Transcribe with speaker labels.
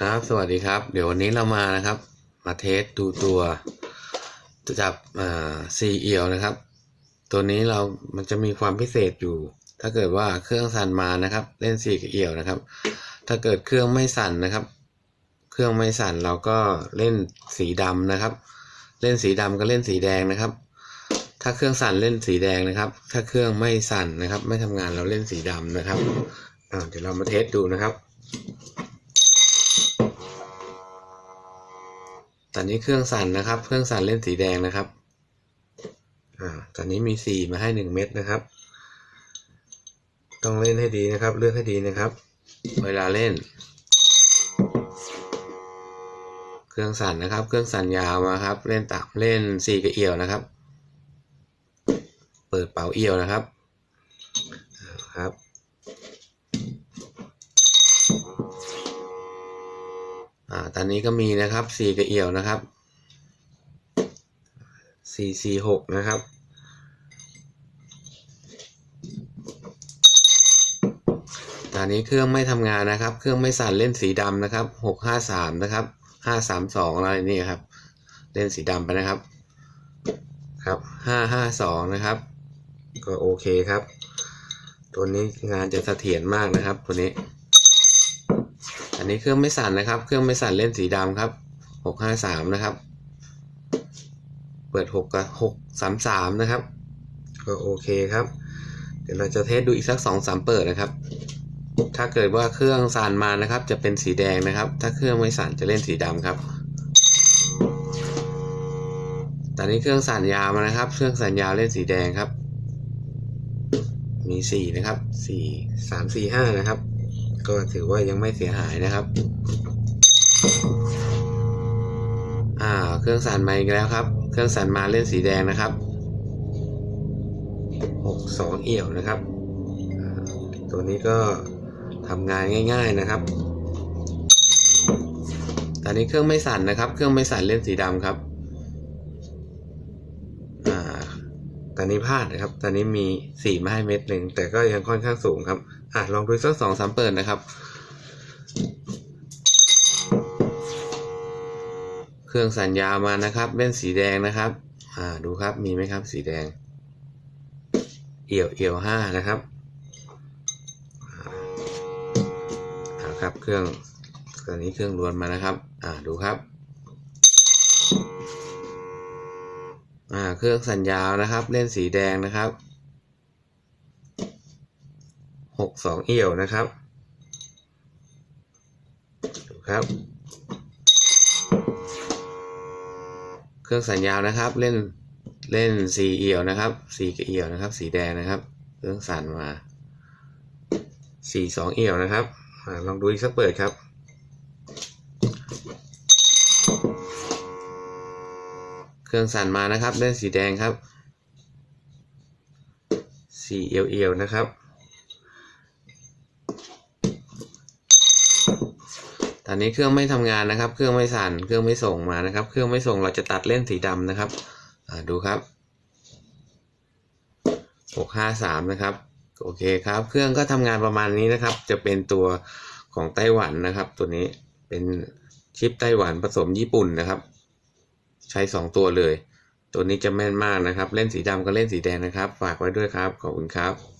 Speaker 1: ครับ สวัสดีครับ เดี๋ยววันนี้เรามานะครับ มาเทสดูตัวจับอ่าซีเอียวนะครับ ตัวนี้เรามันจะมีความพิเศษอยู่ ถ้าเกิดว่าเครื่องสั่นมานะครับ เล่นซีเอียวนะครับ ถ้าเกิดเครื่องไม่สั่นนะครับ เครื่องไม่สั่นเราก็เล่นสีดำนะครับ เล่นสีดำก็เล่นสีแดงนะครับ ถ้าเครื่องสั่นเล่นสีแดงนะครับ ถ้าเครื่องไม่สั่นนะครับ ไม่ทำงานเราเล่นสีดำนะครับเดี๋ยวเรามาเทสดูนะครับ ตอนนี้เครื่องสั่นนะครับ เครื่องสั่นเล่นสีแดงนะครับอ่าตอนนี้มีสี่มาให้หนึ่งเม็ดนะครับ ต้องเล่นให้ดีนะครับ เลือกให้ดีนะครับ เวลาเล่น เครื่องสั่นนะครับ เครื่องสั่นยาวมาครับ เล่นตับเล่นสี่กับเอี่ยวนะครับ เปิดเป่าเอี่ยวนะครับครับ อ่าตอนนี้ก็มีนะครับสี่กระเอี่ยวนะครับสี่สี่หกนะครับตอนนี้เครื่องไม่ทำงานนะครับ เครื่องไม่สั่นเล่นสีดำนะครับหกห้าสามนะครับห้าสามสองอะไรนี่ครับ เล่นสีดำไปนะครับ ครับห้าห้าสองนะครับ ก็โอเคครับ ตัวนี้งานจะเสถียรมากนะครับ ตัวนี้ อันนี้เครื่องไม่สั่นนะครับ เครื่องไม่สั่นเล่นสีดำครับหกห้าสามนะครับ เปิดหกกับหกสามสามนะครับ ก็โอเคครับ เดี๋ยวเราจะเทสดูอีกสักสองสามเปิดนะครับ ถ้าเกิดว่าเครื่องสั่นมานะครับ จะเป็นสีแดงนะครับ ถ้าเครื่องไม่สั่นจะเล่นสีดำครับ ตอนนี้เครื่องสั่นยาวมานะครับ เครื่องสั่นยาวเล่นสีแดงครับ มีสี่นะครับสี่สามสี่ห้านะครับ ก็ถือว่ายังไม่เสียหายนะครับ อ่า เครื่องสั่นมาอีกแล้วครับ เครื่องสั่นมาเล่นสีแดงนะครับหกสองเอี่ยวนะครับ ตัวนี้ก็ทำงานง่ายๆนะครับตอนนี้เครื่องไม่สั่นนะครับ เครื่องไม่สั่นเล่นสีดำครับ อ่า ตอนนี้พลาดนะครับ ตอนนี้มีสี่มาให้เม็ดหนึ่งแต่ก็ยังค่อนข้างสูงครับ อะลองดูสักสองสามเปิดนะครับ เครื่องสัญญามานะครับเล่นสีแดงนะครับ อ่าดูครับมีไหมครับสีแดง เอี่ยวเอี่ยวห้านะครับอ่าครับเครื่องตอนนี้เครื่องล้วนมานะครับ อ่าดูครับ อ่าเครื่องสัญญานะครับ เล่นสีแดงนะครับหกสองเอี่ยวนะครับดูครับ เครื่องสัญญาณนะครับ เล่นเล่นสีเอี่ยวนะครับสีเอี่ยวนะครับ สีแดงนะครับ เครื่องสั่นมาสี่สองเอี่ยวนะครับอลองดูอีกสักเปิดครับ เครื่องสั่นมานะครับเล่นสีแดงครับ สีเอียวๆนะครับ ตอนนี้เครื่องไม่ทำงานนะครับ เครื่องไม่สั่น เครื่องไม่ส่งมานะครับ เครื่องไม่ส่งเราจะตัดเล่นสีดำนะครับดูครับหกห้าสามนะครับ โอเคครับ เครื่องก็ทำงานประมาณนี้นะครับ จะเป็นตัวของไต้หวันนะครับ ตัวนี้เป็นชิปไต้หวันผสมญี่ปุ่นนะครับ ใช้สองตัวเลย ตัวนี้จะแม่นมากนะครับ เล่นสีดำก็เล่นสีแดงนะครับ ฝากไว้ด้วยครับ ขอบคุณครับ